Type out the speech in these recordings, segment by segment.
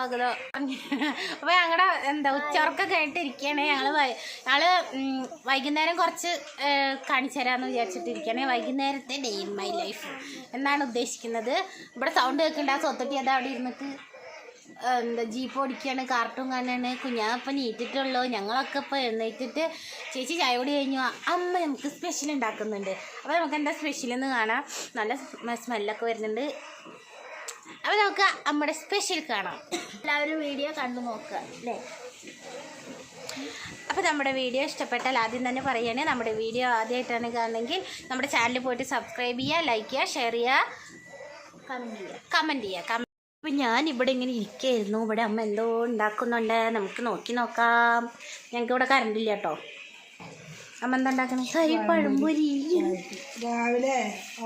സ്വാഗതം അപ്പോൾ ഞങ്ങളുടെ എന്താ ഉച്ചവർക്കം കേട്ടിരിക്കണേ ഞങ്ങൾ ഞങ്ങൾ വൈകുന്നേരം കുറച്ച് കാണിച്ചു തരാമെന്ന് വിചാരിച്ചിട്ടിരിക്കുകയാണ് വൈകുന്നേരത്തെ ഡേ ഇൻ മൈ ലൈഫ് എന്നാണ് ഉദ്ദേശിക്കുന്നത്. ഇവിടെ സൗണ്ട് കേൾക്കേണ്ട. ആ സ്വത്തൊട്ടി അത് അവിടെ ഇരുന്നിട്ട് എന്താ ജീപ്പ് ഓടിക്കുകയാണ് കാർട്ടൂൺ കാണാണ്. കുഞ്ഞാപ്പം നീറ്റിട്ടുള്ളൂ. ഞങ്ങളൊക്കെ ഇപ്പോൾ എഴുന്നേറ്റിട്ട് ചേച്ചി ചായ കൂടി കഴിഞ്ഞു. അമ്മ നമുക്ക് സ്പെഷ്യൽ ഉണ്ടാക്കുന്നുണ്ട് അപ്പോൾ നമുക്ക് എന്താ സ്പെഷ്യൽ എന്ന് കാണാം. നല്ല സ്മെല്ലൊക്കെ വരുന്നുണ്ട്. അപ്പോൾ നമുക്ക് നമ്മുടെ സ്പെഷ്യൽ കാണാം. എല്ലാവരും വീഡിയോ കണ്ടു നോക്കുക അല്ലേ? അപ്പോൾ നമ്മുടെ വീഡിയോ ഇഷ്ടപ്പെട്ടാൽ ആദ്യം തന്നെ പറയുകയാണെങ്കിൽ നമ്മുടെ വീഡിയോ ആദ്യമായിട്ടാണ് കാണുന്നതെങ്കിൽ നമ്മുടെ ചാനൽ പോയിട്ട് സബ്സ്ക്രൈബ് ചെയ്യുക ലൈക്ക് ചെയ്യുക ഷെയർ ചെയ്യുക കമന്റ് ചെയ്യുക. കമന്റ് ചെയ്യുക അപ്പം ഞാൻ ഇവിടെ ഇങ്ങനെ ഇരിക്കുകയായിരുന്നു ഇവിടെ അമ്മ എന്തോ ഉണ്ടാക്കുന്നുണ്ട്. നമുക്ക് നോക്കി നോക്കാം. ഞങ്ങൾക്ക് ഇവിടെ കറണ്ട് ഇല്ല കേട്ടോ. അമ്മ എന്താ ഉണ്ടാക്കുന്നത് കരി പഴംപൊരി. രാവിലെ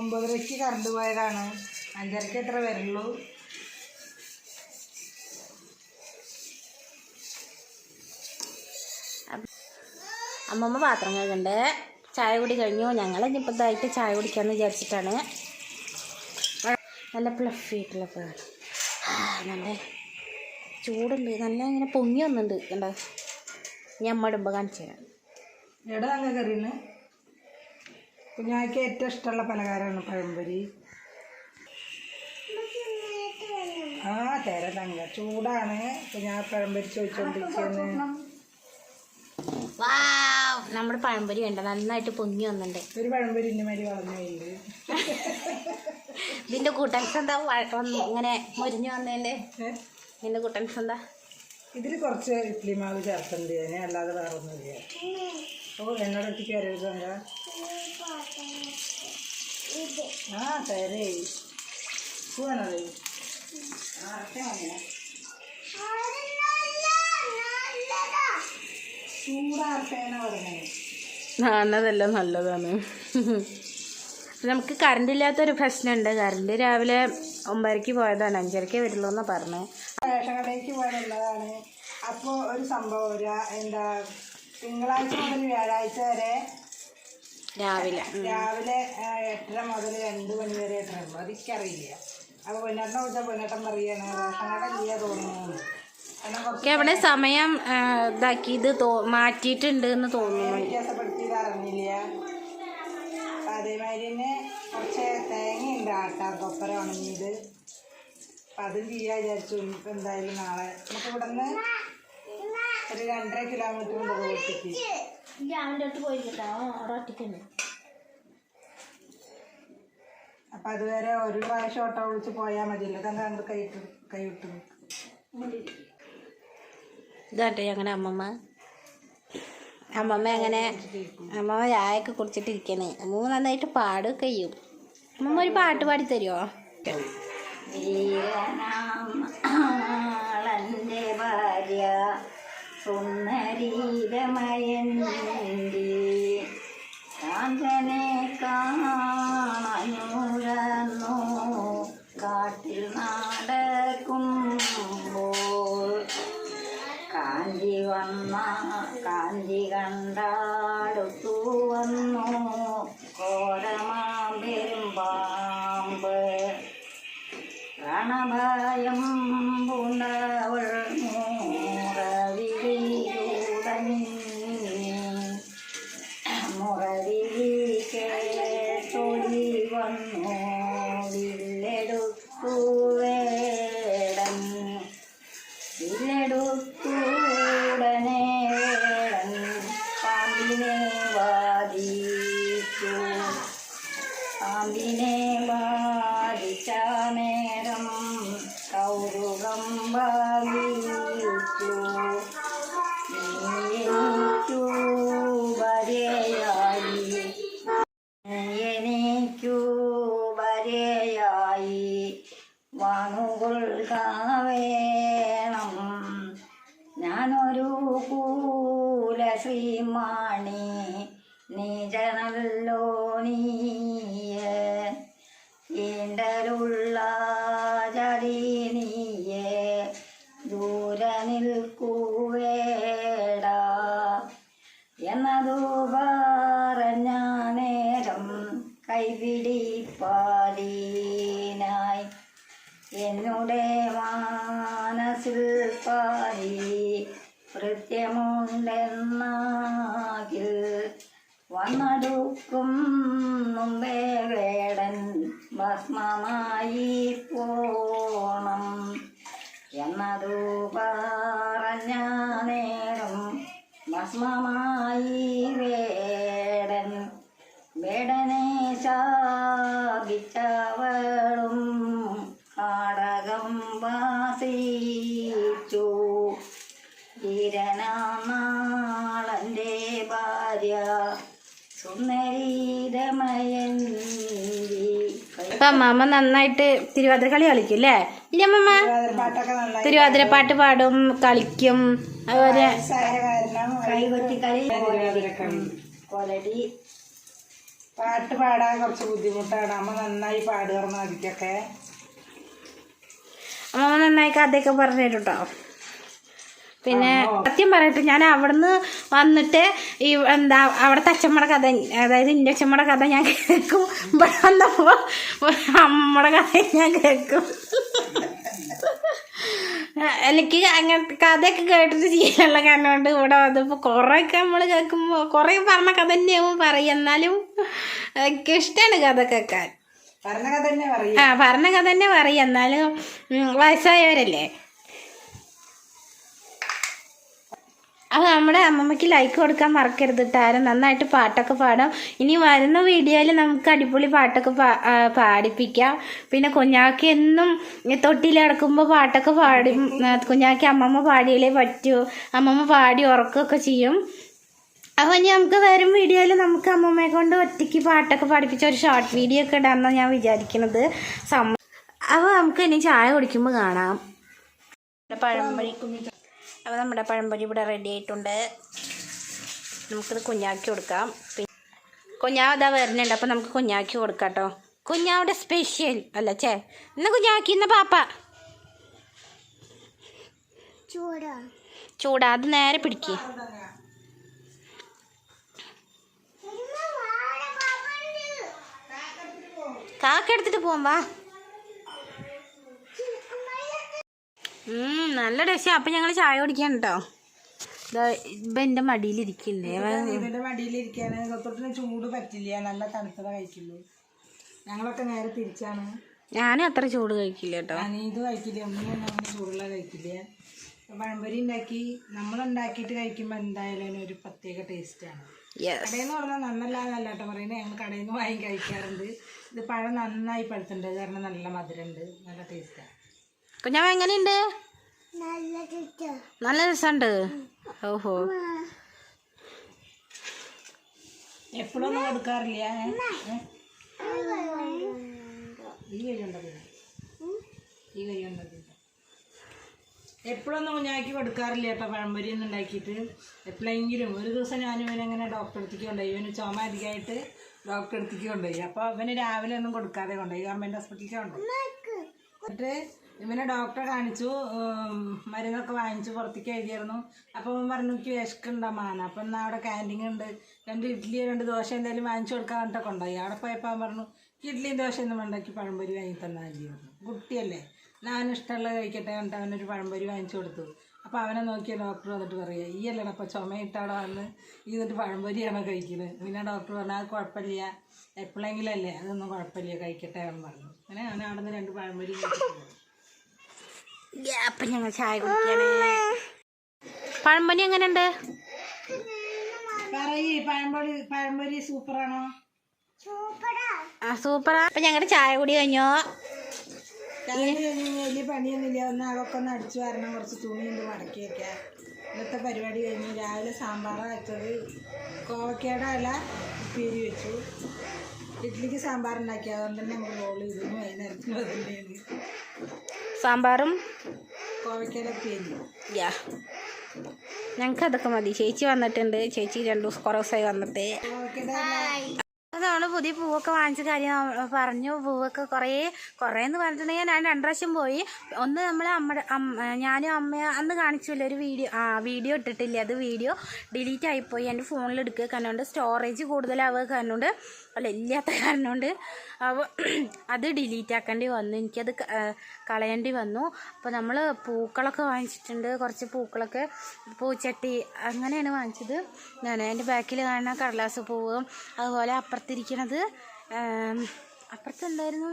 ഒമ്പതരയ്ക്ക് കറണ്ട് പോയതാണ്. അഞ്ചരയ്ക്ക് എത്ര വരുള്ളൂ? അമ്മമ്മ പാത്രം കഴുകണ്ടേ? ചായ കുടി കഴിഞ്ഞു. ഞങ്ങൾ ഇനിയിപ്പോൾ ഇതായിട്ട് ചായ കുടിക്കാമെന്ന് വിചാരിച്ചിട്ടാണ്. നല്ല പ്ലഫ് ആയിട്ടുള്ള പേര് നല്ല ചൂടുണ്ട്. നല്ല ഇങ്ങനെ പൊങ്ങി വന്നുണ്ട്. കണ്ടോ? ഞാൻ അമ്മ ഇടുമ്പോൾ കാണിച്ചു തരാം. എവിടെ അങ്ങനെ കറിയുന്നത് കുഞ്ഞായ്ക്ക് ഏറ്റവും ഇഷ്ടമുള്ള പലഹാരമാണ് പഴംപൊരി. ആ തര തങ്ക ചൂടാണ് ഞാൻ പഴംപൊരി ചോദിച്ചോണ്ടിരിക്കുന്നത് നമ്മുടെ പഴംപൊരി വേണ്ട നന്നായിട്ട് പൊങ്ങി വന്നിട്ടുണ്ട്. ഒരു പഴംപൊരി ഇന്ന മാതിരി വളർന്നുണ്ട് ഇതിന്റെ കൂട്ടൻസ് എന്താ ഇങ്ങനെ മുരിഞ്ഞു വന്നതിന്റെ ഇതിന്റെ കൂട്ടൻസ് എന്താ? ഇതിൽ കുറച്ച് ഇഡ്ലി മാവ് ചേർത്തുണ്ട് ഞാൻ അല്ലാതെ വേറെ ഒന്നുമില്ല ഓ എന്നോട് ഒറ്റ വരരുത് എന്താ ആ തരേ. പോവാണത്. ആണതെല്ലാം നല്ലതാണ്. നമുക്ക് കറണ്ട് ഇല്ലാത്തൊരു പ്രശ്നമുണ്ട്. കറണ്ട് രാവിലെ ഒമ്പതരയ്ക്ക് പോയതാണ്. അഞ്ചരയ്ക്ക് വരുള്ളൂ എന്നാണ് പറഞ്ഞത് റേഷൻ കടയിലേക്ക് പോയതാണ് അപ്പോൾ ഒരു സംഭവം എന്താ തിങ്കളാഴ്ച മുതൽ വ്യാഴാഴ്ച വരെ രാവിലെ. രാവിലെ എട്ടര മുതൽ രണ്ട് മണി വരെ എട്ടര അതെനിക്കറിയില്ല അപ്പോൾ പൊന്നേട്ടനെ വിളിച്ചാൽ പൊന്നേട്ടൻ പറയാണ് റേഷൻ കട ഇല്ല തോന്നുന്നു ഒക്കെ അവിടെ സമയം ഇതാക്കി ഇത് തോ മാറ്റിയിട്ടുണ്ട് എന്ന് തോന്നുന്നു. വ്യത്യാസപ്പെടുത്തിയത് അറിഞ്ഞില്ല. അതേമാതിരി തന്നെ കുറച്ച് തേങ്ങയുണ്ട് ആട്ടാർ കൊപ്പര ഉണങ്ങിയത് അപ്പം അതും ചെയ്യാൻ വിചാരിച്ചു. ഇനിയിപ്പോൾ എന്തായാലും നാളെ നമുക്ക് ഇവിടെ നിന്ന് ഒരു രണ്ടര കിലോമീറ്റർ ഉണ്ട്. റോട്ടിക്ക് അപ്പം അതുവരെ ഒരു പ്രാവശ്യം ഓട്ടോ വിളിച്ച് പോയാൽ മതിയല്ലോ. തന്നെ അങ്ങോട്ട് കൈയിട്ട് കൈവിട്ടു ഇതാട്ടെ അങ്ങനെ അമ്മമ്മ. അമ്മമ്മ അങ്ങനെ അമ്മമ്മ ചായയൊക്കെ കുടിച്ചിട്ടിരിക്കണേ അമ്മമ്മ നന്നായിട്ട് പാടുകയൊക്കെ ചെയ്യും. അമ്മമ്മ ഒരു പാട്ട് പാടി തരുമോ ഭാര്യ സുന്ദരീരമയന്തി. കാന്തനെ കാണുന്നു കാഞ്ചി കാന്തി കണ്ടാടുത്തു വന്നു കോരമാമ്പെരുമ്പാമ്പ് പാമ്പ് രണഭയം പൂണ്ടവൾ മുറവിളിയുടൻ മുറവിളി കേട്ടൊളി വന്നു വാണുകൊള്ളുക ഞാനൊരു കൂല ശ്രീമാണി നീജനല്ലോ നീയ ഈണ്ടലുള്ള ജടി ദൂര നിൽക്കുവേടാ. എന്നതു പറഞ്ഞ നേരം കൈപിടിപ്പാലീനായി എന്നുടെ മാനസിൽ പാരി കൃത്യമുണ്ടെന്നാകിൽ വന്നടുക്കും മുമ്പേ വേടൻ ഭസ്മമായി പോണം എന്നതു പറഞ്ഞ നേരം ഭസ്മമായി വേടൻ വേടനെ ശാപിച്ചവളും വാസിച്ചു. ധീരനാളന്റെ ഭാര്യ അപ്പൊ അമ്മാമ്മ നന്നായിട്ട് തിരുവാതിര കളി കളിക്കും അല്ലേ ഇല്ലേ അമ്മമ്മ? തിരുവാതിര പാട്ട് പാടും കളിക്കും അതുപോലെ. കൊലടി. പാട്ട് പാടാൻ കുറച്ച് ബുദ്ധിമുട്ടാണ്. അമ്മ നന്നായി പാടുകയായിരുന്നു അതിക്കൊക്കെ അമ്മാമ്മ നന്നായി കഥയൊക്കെ പറഞ്ഞു തരും കേട്ടോ പിന്നെ സത്യം പറയട്ടെ ഞാൻ അവിടുന്ന് വന്നിട്ട് ഈ എന്താ അവിടുത്തെ അച്ഛമ്മയുടെ കഥ അതായത് എന്റെ അച്ഛമ്മയുടെ കഥ ഞാൻ കേൾക്കും. ഇവിടെ വന്നപ്പോൾ അമ്മയുടെ കഥ ഞാൻ കേൾക്കും. എനിക്ക് അങ്ങനത്തെ കഥയൊക്കെ കേട്ടിട്ട് ചെയ്യാനുള്ള കാരണം കൊണ്ട് ഇവിടെ വന്നപ്പോൾ കുറേയൊക്കെ നമ്മൾ കേൾക്കുമ്പോൾ കുറേ പറഞ്ഞ കഥ തന്നെയാവും പറയും. എന്നാലും എനിക്ക് ഇഷ്ടമാണ് കഥ കേൾക്കാൻ. ആ ഭരണക തന്നെ പറയും. എന്നാലും വയസ്സായവരല്ലേ? അത് നമ്മുടെ അമ്മമ്മയ്ക്ക് ലൈക്ക് കൊടുക്കാൻ മറക്കരുത് കേട്ടോ ആരും നന്നായിട്ട് പാട്ടൊക്കെ പാടാം. ഇനി വരുന്ന വീഡിയോയിൽ നമുക്ക് അടിപൊളി പാട്ടൊക്കെ പാ- പാടിപ്പിക്കാം. പിന്നെ കുഞ്ഞാക്ക് എന്നും തൊട്ടിയിൽ കിടക്കുമ്പോൾ പാട്ടൊക്കെ പാടും. കുഞ്ഞാക്കി അമ്മമ്മ പാടിയാലേ പറ്റൂ. അമ്മമ്മ പാടി ഉറക്കുകയൊക്കെ ചെയ്യും. അപ്പോൾ ഇനി നമുക്ക് വരും വീഡിയോയിൽ നമുക്ക് അമ്മമ്മയെ കൊണ്ട് ഒറ്റയ്ക്ക് പാട്ടൊക്കെ പഠിപ്പിച്ച ഒരു ഷോർട്ട് വീഡിയോ ഒക്കെ ഇടാമെന്നാണ് ഞാൻ വിചാരിക്കുന്നത് സമ്മ അപ്പോൾ നമുക്ക് ഇനി ചായ കുടിക്കുമ്പോൾ കാണാം. പഴംപൊരി. അപ്പോൾ നമ്മുടെ പഴംപൊരി ഇവിടെ റെഡി ആയിട്ടുണ്ട്. നമുക്കിത് കുഞ്ഞാക്കി കൊടുക്കാം. പിന്നെ കുഞ്ഞാവ് ഇതാ വരുന്നുണ്ട്. അപ്പോൾ നമുക്ക് കുഞ്ഞാക്കി കൊടുക്കാം കേട്ടോ. കുഞ്ഞാവിടെ സ്പെഷ്യൽ അല്ല ചേ ഇന്ന് കുഞ്ഞാക്കി ഇന്ന് പാപ്പ. ചൂടാ. അത് നേരെ പിടിക്കേ. കാക്ക എടുത്തിട്ട് പോവാം വാ. നല്ല ടേസ്റ്റ്. അപ്പം ഞങ്ങൾ ചായ കുടിക്കാൻ കേട്ടോ. ഇപ്പം എന്റെ മടിയിലിരിക്കില്ലേ മടിയിലിരിക്കാണ്. തൊട്ടിന് ചൂട് പറ്റില്ല. നല്ല തണുത്തത കഴിക്കുള്ളൂ. ഞങ്ങളൊക്കെ നേരെ തിരിച്ചാണ്. ഞാനും അത്ര ചൂട് കഴിക്കില്ല കേട്ടോ. ഇത് കഴിക്കില്ല. ഒന്നും അങ്ങനെ ചൂടുള്ള കഴിക്കില്ല. പഴംപൊരി ഉണ്ടാക്കി. നമ്മളുണ്ടാക്കിയിട്ട് കഴിക്കുമ്പോൾ എന്തായാലും ഒരു പ്രത്യേക ടേസ്റ്റാണ് കടയിൽ നിന്ന് പറഞ്ഞാൽ നന്നല്ലാന്നല്ല കേട്ടോ പറയുന്നത് ഞങ്ങൾ കടയിൽ നിന്ന് വാങ്ങി കഴിക്കാറുണ്ട്. ഇത് പഴം നന്നായി പഴുത്തുണ്ട് കാരണം നല്ല മധുരമുണ്ട് നല്ല ടേസ്റ്റാണ് കുഞ്ഞാവ എങ്ങനെയുണ്ട്? നല്ല രസമുണ്ട് ഓഹോ. എപ്പോഴൊന്നും കൊടുക്കാറില്ല? ഈ കൈ ഉണ്ടത് ഈ കൈ ഉണ്ടത് എപ്പോഴൊന്നും കുഞ്ഞാക്കി കൊടുക്കാറില്ല. കേട്ടോ പഴംപൊരി ഒന്നും ഉണ്ടാക്കിയിട്ട് എപ്പോഴെങ്കിലും ഒരു ദിവസം ഞാനും ഇവനങ്ങനെ ഡോക്ടറെ അടുത്തേക്ക് കൊണ്ടുപോയി. ഇവന് ചുമ അധികമായിട്ട് ഡോക്ടറെ അടുത്തേക്ക് കൊണ്ടുപോയി. അപ്പോൾ അവന് രാവിലെ ഒന്നും കൊടുക്കാതെ കൊണ്ടുപോയി. ഗവൺമെന്റ് ഹോസ്പിറ്റലിലേക്ക് എന്നിട്ട് ഇവനെ ഡോക്ടറെ കാണിച്ചു. മരുന്നൊക്കെ വാങ്ങിച്ചു പുറത്തേക്ക് എഴുതിയായിരുന്നു. അപ്പോൾ അവൻ പറഞ്ഞു എനിക്ക് വിശക്കുണ്ടാ മാന അപ്പം എന്നാൽ അവിടെ ക്യാന്റീൻ ഉണ്ട്. രണ്ട് ഇഡ്ഡലി രണ്ട് ദോശ എന്തായാലും വാങ്ങിച്ചു കൊടുക്കാൻ പറഞ്ഞിട്ടൊക്കെ ഉണ്ടായി അവിടെ പോയപ്പോൾ അവൻ പറഞ്ഞു "എനിക്ക് ഇഡ്ഡലിയും ദോശ ഒന്നും ഉണ്ടാക്കി പഴംപൊരി വാങ്ങി തന്നാൽ മതി പറഞ്ഞു. കുട്ടിയല്ലേ? ഞാൻ ഇഷ്ടമുള്ളത് കഴിക്കട്ടെ എന്നിട്ട് അവനൊരു പഴംപൊരി വാങ്ങിച്ചു കൊടുത്തു. അപ്പോൾ അവനെ നോക്കിയ ഡോക്ടർ വന്നിട്ട് പറയുക ഈ അല്ലേ അപ്പോൾ ചുമയിട്ടാടോ അവിടെ വന്ന് ഈ എന്നിട്ട് പഴംപൊരിയാണോ കഴിക്കുന്നത് പിന്നെ ഡോക്ടർ പറഞ്ഞു അത് കുഴപ്പമില്ല. എപ്പോഴെങ്കിലും അല്ലേ അതൊന്നും കുഴപ്പമില്ല കഴിക്കട്ടെ അവൻ പറഞ്ഞു. അങ്ങനെ അവൻ അവിടെ നിന്ന് രണ്ട് പഴംപൊരി. അപ്പം ഞങ്ങൾ ചായ കുടിക്കണേ. പഴംപൊരി എങ്ങനെയുണ്ട്? പറയ് പഴംപൊരി പഴംപൊരി സൂപ്പറാണോ? ആ സൂപ്പറാ. അപ്പം ഞങ്ങളുടെ ചായ കുടി കഴിഞ്ഞ്. വലിയ പണിയൊന്നുമില്ല. ഒന്ന് അതൊക്കെ ഒന്ന് അടിച്ചു വരണം. കുറച്ച് തുണിയുണ്ട് മടക്കി വെക്കാം ഇന്നത്തെ പരിപാടി കഴിഞ്ഞു രാവിലെ സാമ്പാർ വെച്ചത്. കോവക്കയുടെ ഇല ഉപ്പേരി വെച്ചു. ഇഡ്ഡലിക്ക് സാമ്പാർ ഉണ്ടാക്കി അതുകൊണ്ട് തന്നെ നമുക്ക് റോൾ ചെയ്തിരുന്നു. വൈകുന്നേരത്തിന് അത് തന്നെയാണ്. സാമ്പാറും? കോവക്കയുടെ ഉപ്പേരി. യാ. ഞങ്ങൾക്ക് അതൊക്കെ മതി. ചേച്ചി വന്നിട്ടുണ്ട്. ചേച്ചി രണ്ടു ദിവസം കുറേ ദിവസമായി വന്നിട്ട്. നമ്മൾ പുതിയ പൂവൊക്കെ വാങ്ങിച്ച കാര്യം പറഞ്ഞു. പൂവൊക്കെ കുറേ കുറേ എന്ന് പറഞ്ഞിട്ടുണ്ടെങ്കിൽ ഞാൻ രണ്ട് പ്രാവശ്യം പോയി. ഒന്ന് നമ്മൾ അമ്മ ഞാനും അമ്മ അന്ന് കാണിച്ചില്ല ഒരു വീഡിയോ ആ വീഡിയോ ഇട്ടിട്ടില്ല? അത് വീഡിയോ ഡിലീറ്റ് ആയിപ്പോയി. എന്റെ ഫോണിൽ എടുക്കുക കാരണം സ്റ്റോറേജ് കൂടുതലാവുക കാരണം കൊണ്ട് അല്ല ഇല്ലാത്ത കാരണം കൊണ്ട് അപ്പോൾ അത് ഡിലീറ്റ് ആക്കേണ്ടി വന്നു. എനിക്കത് കളയേണ്ടി വന്നു. അപ്പോൾ നമ്മൾ പൂക്കളൊക്കെ വാങ്ങിച്ചിട്ടുണ്ട്. കുറച്ച് പൂക്കളൊക്കെ. പൂച്ചട്ടി അങ്ങനെയാണ് വാങ്ങിച്ചത്. ഞാൻ എന്റെ ബാക്കിൽ കാണുന്ന കടലാസ് പൂവും അതുപോലെ അപ്പുറത്തിരിക്കണത് അപ്പുറത്തെന്തായിരുന്നു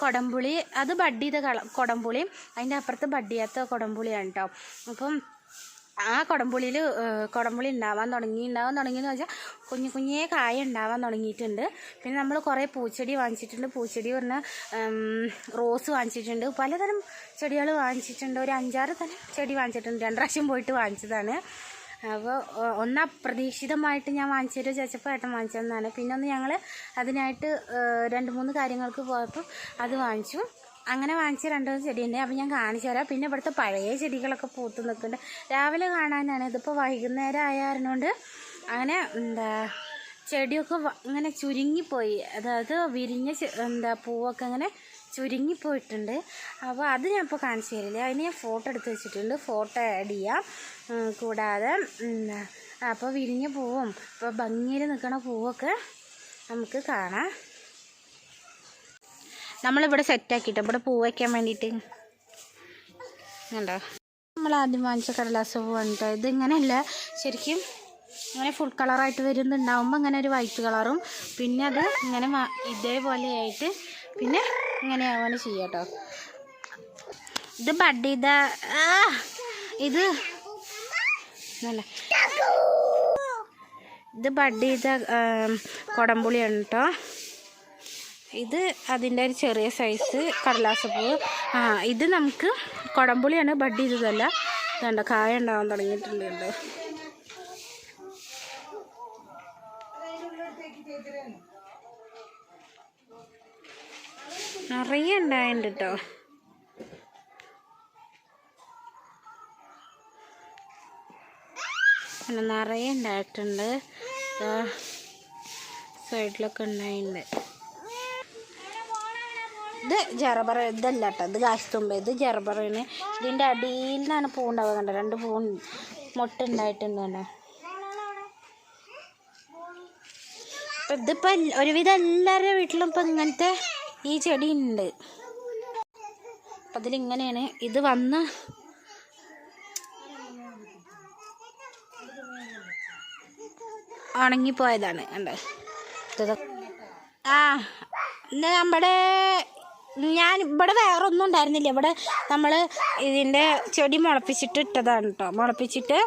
കൊടംപുളി. അത് ബഡ് ചെയ്ത കള കൊടംപുളിയും അതിന്റെ അപ്പുറത്ത് ബഡ് ചെയ്യാത്ത കൊടംപുളിയാണ് കേട്ടോ അപ്പം ആ കുടംപുളിയിൽ കുടംപുളി ഉണ്ടാവാൻ തുടങ്ങി. ഉണ്ടാവാൻ തുടങ്ങിയെന്ന് വെച്ചാൽ കുഞ്ഞു കുഞ്ഞേ കായ ഉണ്ടാവാൻ തുടങ്ങിയിട്ടുണ്ട്. പിന്നെ നമ്മൾ കുറേ പൂച്ചെടി വാങ്ങിച്ചിട്ടുണ്ട്. പൂച്ചെടി പറഞ്ഞാൽ റോസ് വാങ്ങിച്ചിട്ടുണ്ട്. പലതരം ചെടികൾ വാങ്ങിച്ചിട്ടുണ്ട്. ഒരു അഞ്ചാറ് തരം ചെടി വാങ്ങിച്ചിട്ടുണ്ട്. രണ്ട് പ്രാവശ്യം പോയിട്ട് വാങ്ങിച്ചതാണ്. അപ്പോൾ ഒന്ന് അപ്രതീക്ഷിതമായിട്ട് ഞാൻ വാങ്ങിച്ചൊരു ചേച്ചപ്പോൾ ഏട്ടൻ വാങ്ങിച്ചതെന്നാണ് പിന്നെ ഒന്ന് ഞങ്ങൾ അതിനായിട്ട് രണ്ട് മൂന്ന് കാര്യങ്ങൾക്ക് പോയപ്പോൾ അത് വാങ്ങിച്ചു. അങ്ങനെ വാങ്ങിച്ച രണ്ട് മൂന്ന് തന്നെ അപ്പോൾ ഞാൻ കാണിച്ചു തരാം. പിന്നെ ഇവിടുത്തെ പഴയ ചെടികളൊക്കെ പൂത്ത് നിൽക്കുന്നുണ്ട്. രാവിലെ കാണാനാണ് ഇതിപ്പോൾ വൈകുന്നേരം ആയതുകൊണ്ട് അങ്ങനെ എന്താ ചെടിയൊക്കെ അങ്ങനെ ചുരുങ്ങിപ്പോയി. അതായത് വിരിഞ്ഞ എന്താ പൂവൊക്കെ ഇങ്ങനെ ചുരുങ്ങിപ്പോയിട്ടുണ്ട്. അപ്പോൾ അത് ഞാൻ ഇപ്പോൾ കാണിച്ചു തരില്ല. അതിന് ഞാൻ ഫോട്ടോ എടുത്ത് വെച്ചിട്ടുണ്ട്. ഫോട്ടോ ആഡ് ചെയ്യാം. കൂടാതെ അപ്പോൾ വിരിഞ്ഞ പൂവും ഇപ്പോൾ ഭംഗിയിൽ നിൽക്കുന്ന പൂവൊക്കെ നമുക്ക് കാണാം. നമ്മളിവിടെ സെറ്റാക്കിയിട്ട് ഇവിടെ പൂ വയ്ക്കാൻ വേണ്ടിയിട്ട്. കണ്ടോ? നമ്മൾ ആദ്യം വാങ്ങിച്ച കടലാസ് പൂവാണ് ഇത് ഇതിങ്ങനെയല്ല ശരിക്കും ഇങ്ങനെ ഫുൾ കളറായിട്ട് വരുന്നുണ്ടാവുമ്പോൾ ഇങ്ങനെ ഒരു വൈറ്റ് കളറും പിന്നെ അത് ഇങ്ങനെ ഇതേപോലെ ആയിട്ട് പിന്നെ ഇങ്ങനെ ആവാണ് ചെയ്യുക കേട്ടോ ഇത് ബഡ് ഇത് ഇത് നല്ല. ഇത് ബഡ് ചെയ്ത കൊടംപുളിയാണ് കേട്ടോ ഇത് അതിന്റെ ഒരു ചെറിയ സൈസ് കടലാസപ്പൂവ് ആ ഇത് നമുക്ക് കുടംപുളിയാണ് ബഡ് ചെയ്തതല്ല. വേണ്ട കായ ഉണ്ടാവാൻ തുടങ്ങിയിട്ടുണ്ട് നിറയെ ഉണ്ടായിട്ടുണ്ട് കേട്ടോ നിറയെ ഉണ്ടായിട്ടുണ്ട്. സൈഡിലൊക്കെ ഉണ്ടായിട്ടുണ്ട് ഇത് ജറബറ ഇതല്ല കേട്ടോ ഇത് കാശുത്തുമ്പ ഇത് ജറബറാണ് ഇതിന്റെ അടിയിൽ നിന്നാണ് പൂ ഉണ്ടാവുക കണ്ടോ? രണ്ട് പൂ മുട്ട ഉണ്ടായിട്ടുണ്ട് കണ്ടോ? ഒരുവിധം എല്ലാവരുടെ വീട്ടിലും ഇപ്പം ഇങ്ങനത്തെ ഈ ചെടി ഉണ്ട്. അപ്പം അതിലിങ്ങനെയാണ് ഇത് വന്ന് ഉണങ്ങിപ്പോയതാണ് കണ്ടോ? ആ ഇന്ന് നമ്മുടെ ഞാൻ ഇവിടെ വേറെ ഒന്നും ഉണ്ടായിരുന്നില്ല. ഇവിടെ നമ്മൾ ഇതിന്റെ ചെടി മുളപ്പിച്ചിട്ട് ഇട്ടതാണ് കേട്ടോ മുളപ്പിച്ചിട്ട്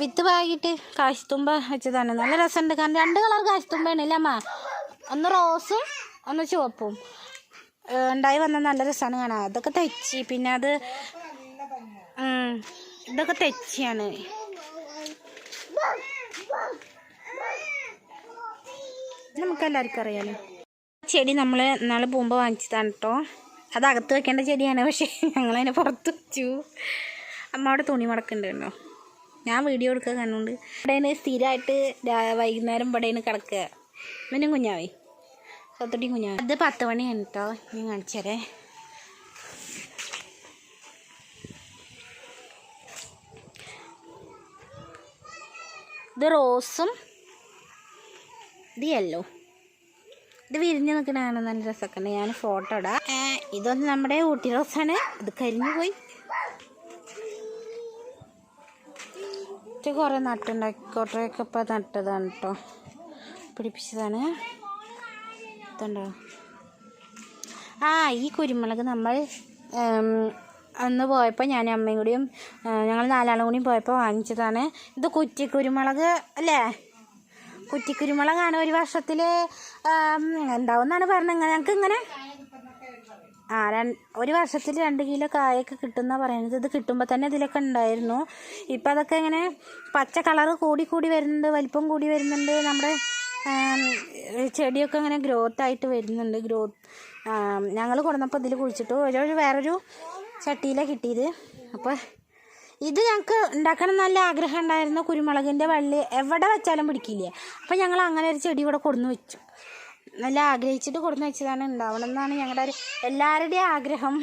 വിത്ത് പാകിയിട്ട് കാശിത്തുമ്പ വെച്ചതാണ്. നല്ല രസമുണ്ട്. കാരണം രണ്ട് കളർ കാശിത്തുമ്പയാണ് ഇല്ലേ അമ്മ? ഒന്ന് റോസും ഒന്ന് ചുവപ്പും. ഉണ്ടായി വന്ന നല്ല രസമാണ് കാണാൻ. അതൊക്കെ തെച്ചി. പിന്നെ അത് ഇതൊക്കെ തെച്ചിയാണ്. നമുക്കെല്ലാവർക്കും അറിയാലോ. ചെടി നമ്മൾ നാളെ പോകുമ്പോൾ വാങ്ങിച്ചതാണ് കേട്ടോ അത് അകത്ത് വെക്കേണ്ട ചെടിയാണ് പക്ഷേ ഞങ്ങളതിനെ പുറത്ത് വെച്ചു. അമ്മ അവിടെ തുണി മടക്കുന്നുണ്ട് കേട്ടോ ഞാൻ വീഡിയോ എടുക്കുക കണ്ടുകൊണ്ട് ഇവിടെയാണ് സ്ഥിരമായിട്ട് വൈകുന്നേരം ഇവിടെയാണ് കിടക്കുക. ഇവനും കുഞ്ഞാവേ. പത്തൊട്ടി കുഞ്ഞാവേ. അത് പത്ത് മണിയാണ് കേട്ടോ ഞാൻ കാണിച്ചേരേ ഇത് റോസും ഇത് യെല്ലോ. ഇത് വിരിഞ്ഞ് നിൽക്കണതാണ് നല്ല രസമൊക്കെ ഞാൻ ഫോട്ടോ ഇടാം. ഇതൊന്നും നമ്മുടെ ഊട്ടി റോസാണ്. ഇത് കരിഞ്ഞു പോയി. ഇത് കുറേ കുറേയൊക്കെ ഇപ്പം നട്ടതാണ് കേട്ടോ പിടിപ്പിച്ചതാണ്. ഇതുണ്ടോ? ആ ഈ കുരുമുളക് നമ്മൾ അന്ന് പോയപ്പോൾ ഞാൻ അമ്മയും കൂടിയും ഞങ്ങൾ നാലാളും കൂടിയും പോയപ്പോൾ വാങ്ങിച്ചതാണ്. ഇത് കുറ്റി കുരുമുളക് അല്ലേ? കുറ്റിക്കുരുമുളകാണ് ഒരു വർഷത്തിൽ ഉണ്ടാവുമെന്നാണ് പറഞ്ഞത്. ഞങ്ങൾക്ക് ഇങ്ങനെ ആ ഒരു വർഷത്തിൽ രണ്ട് കിലോ കായൊക്കെ കിട്ടുന്ന പറയുന്നത് ഇത് കിട്ടുമ്പോൾ തന്നെ ഇതിലൊക്കെ ഉണ്ടായിരുന്നു. ഇപ്പം അതൊക്കെ ഇങ്ങനെ പച്ച കളറ് കൂടി കൂടി വരുന്നുണ്ട് വലിപ്പം കൂടി വരുന്നുണ്ട്. നമ്മുടെ ചെടിയൊക്കെ ഇങ്ങനെ ഗ്രോത്ത് ആയിട്ട് വരുന്നുണ്ട്. ഗ്രോത്ത് ഞങ്ങൾ കൊടുന്നപ്പോൾ ഇതിൽ കുഴിച്ചിട്ടു. ഒരു വേറൊരു ചട്ടിയിലാണ് കിട്ടിയത്. അപ്പോൾ ഇത് ഞങ്ങൾക്ക് ഉണ്ടാക്കണം നല്ല ആഗ്രഹം ഉണ്ടായിരുന്നു. കുരുമുളകിന്റെ വള്ളി എവിടെ വെച്ചാലും പിടിക്കില്ല? അപ്പം ഞങ്ങൾ അങ്ങനെ ഒരു ചെടി ഇവിടെ കൊടുന്ന് വെച്ചു. നല്ല ആഗ്രഹിച്ചിട്ട് കൊടുന്ന് വെച്ചതാണ്. ഉണ്ടാവണം എന്നാണ് ഞങ്ങളുടെ ഒരു എല്ലാവരുടെയും ആഗ്രഹം.